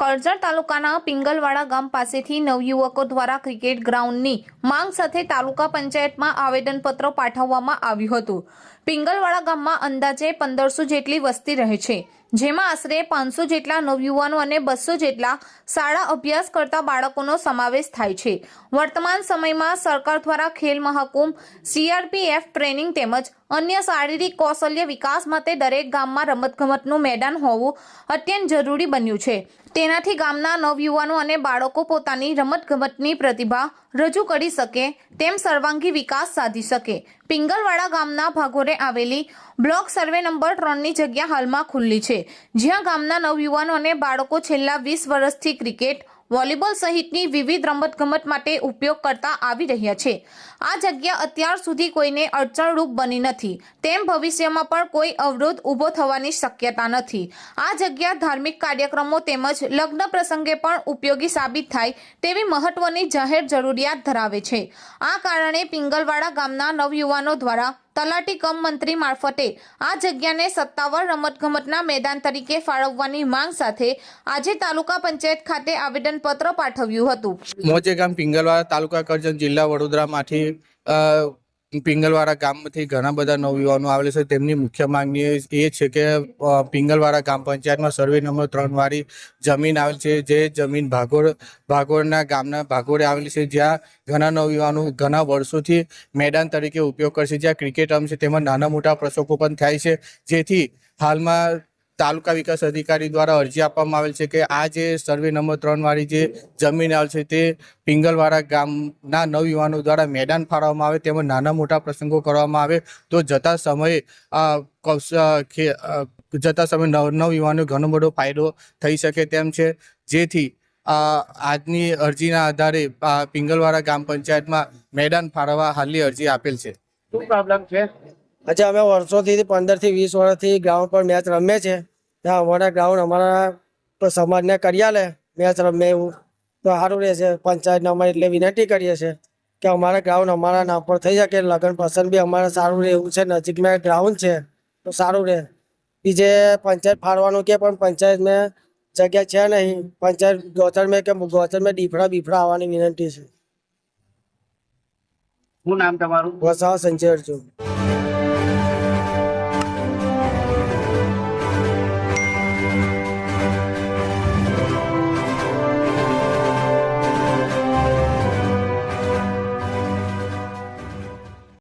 કરજણ તાલુકાના પિંગલવાડા ગામ પાસેથી નવયુવકો દ્વારા ક્રિકેટ ગ્રાઉન્ડની માંગ સાથે તાલુકા પંચાયતમાં આવેદનપત્ર પાઠવવામાં આવ્યું હતું. પિંગલવાડા ગામમાં અંદાજે પંદરસો જેટલી વસ્તી રહે છે, જેમાં આશરે પાંચસો જેટલા નવયુવાનો અને બસો જેટલા શાળા અભ્યાસ કરતા બાળકોનો સમાવેશ થાય છે. વર્તમાન સમયમાં સરકાર દ્વારા ખેલ મહાકુંભ, સીઆરપીએફ ટ્રેનિંગ તેમજ અન્ય શારીરિક કૌશલ્ય વિકાસ માટે દરેક ગામમાં રમતગમતનું મેદાન હોવું અત્યંત જરૂરી બન્યું છે. તેનાથી ગામના નવયુવાનો અને બાળકો પોતાની રમતગમતની પ્રતિભા રજૂ કરી શકે, તેમ સર્વાંગી વિકાસ સાધી શકે. પિંગલવાડા ગામના ભાગોરે આવેલી બ્લોક સર્વે નંબર ત્રણની જગ્યા હાલમાં ખુલ્લી છે. જ્યાં ગામના નવયુવાનો અને બાળકો છેલ્લા વીસ વર્ષથી ક્રિકેટ, વોલીબોલ સહિતની વિવિધ રમતગમત માટે ઉપયોગ કરતા આવી રહ્યા છે. આ જગ્યા અત્યાર સુધી કોઈને અડચણરૂપ બની નથી. તેમ ભવિષ્યમાં પણ કોઈ અવરોધ ઊભો થવાની શક્યતા નથી. આ જગ્યા ધાર્મિક કાર્યક્રમો તેમજ લગ્ન પ્રસંગે પણ ઉપયોગી સાબિત થાય તેવી મહત્વની જાહેર જરૂરિયાત ધરાવે છે. આ કારણે પિંગલવાડા ગામના નવયુવાનો દ્વારા તલાટી કમ મંત્રી મારફતે આ જગ્યાને સત્તાવાર રમતગમતના મેદાન તરીકે ફાળવવાની માંગ સાથે આજે તાલુકા પંચાયત ખાતે આવેદનપત્ર પાઠવ્યું હતું. મોજે ગામ પિંગલવાડા તાલુકા કરજણ જિલ્લા વડોદરામાંથી પિંગલવાડા ગામમાંથી ઘણા બધા નવયુવાનો આવેલા છે. તેમની મુખ્ય માંગણી એ છે કે પિંગલવાળા ગ્રામ પંચાયતમાં સર્વે નંબર ત્રણ વાળી જમીન આવેલ છે. જે જમીન ભાગોળ, ભાગોળના ગામના ભાગોળે આવેલી છે. જ્યાં ઘણા નવયુવાનો ઘણા વર્ષોથી મેદાન તરીકે ઉપયોગ કરશે જ્યાં ક્રિકેટ રમશે તેમાં નાના મોટા પ્રસંગો પણ થાય છે. જેથી હાલમાં તાલુકા વિકાસ અધિકારી દ્વારા અરજી આપવામાં આવેલ છે કે આ જે સર્વે નંબર ત્રણ વાળી જે જમીન આવેલ છે તે પિંગલવાડા ગામના નવયુવાનો દ્વારા મેદાન ફાળવવામાં આવે, તેમજ નાના મોટા પ્રસંગો કરવામાં આવે. તો જતા સમયે જતા સમયે નવ, નવયુવાનો ઘણો બધો ફાયદો થઈ શકે તેમ છે. જેથી આજની અરજીના આધારે પિંગલવાડા ગ્રામ પંચાયતમાં મેદાન ફાળવવા હાલની અરજી આપેલ છે. શું પ્રોબ્લેમ છે? અચ્છા અમે વર્ષોથી પંદરથી વીસ વર્ષથી ગ્રાઉન્ડ પર મેચ રમીએ છીએ. ત્યાં અમારા ગ્રાઉન્ડ અમારા સમાજને કરી લે મેચ રમે એવું. તો સારું રહેશે. પંચાયતને અમારે એટલે વિનંતી કરીએ છીએ કે અમારા ગ્રાઉન્ડ અમારા નામ પર થઈ શકે લગ્ન પસંદ બી અમારે સારું રહે એવું છે નજીકમાં ગ્રાઉન્ડ છે તો સારું રહે. બીજે પંચાયત ફાળવાનું કે પણ પંચાયતમાં જગ્યા છે નહીં. પંચાયત ગોચર મેં કે ગોચર મેં દીફડા બીફડા આવવાની વિનંતી છે. શું નામ તમારું? વસાવા સંચય છું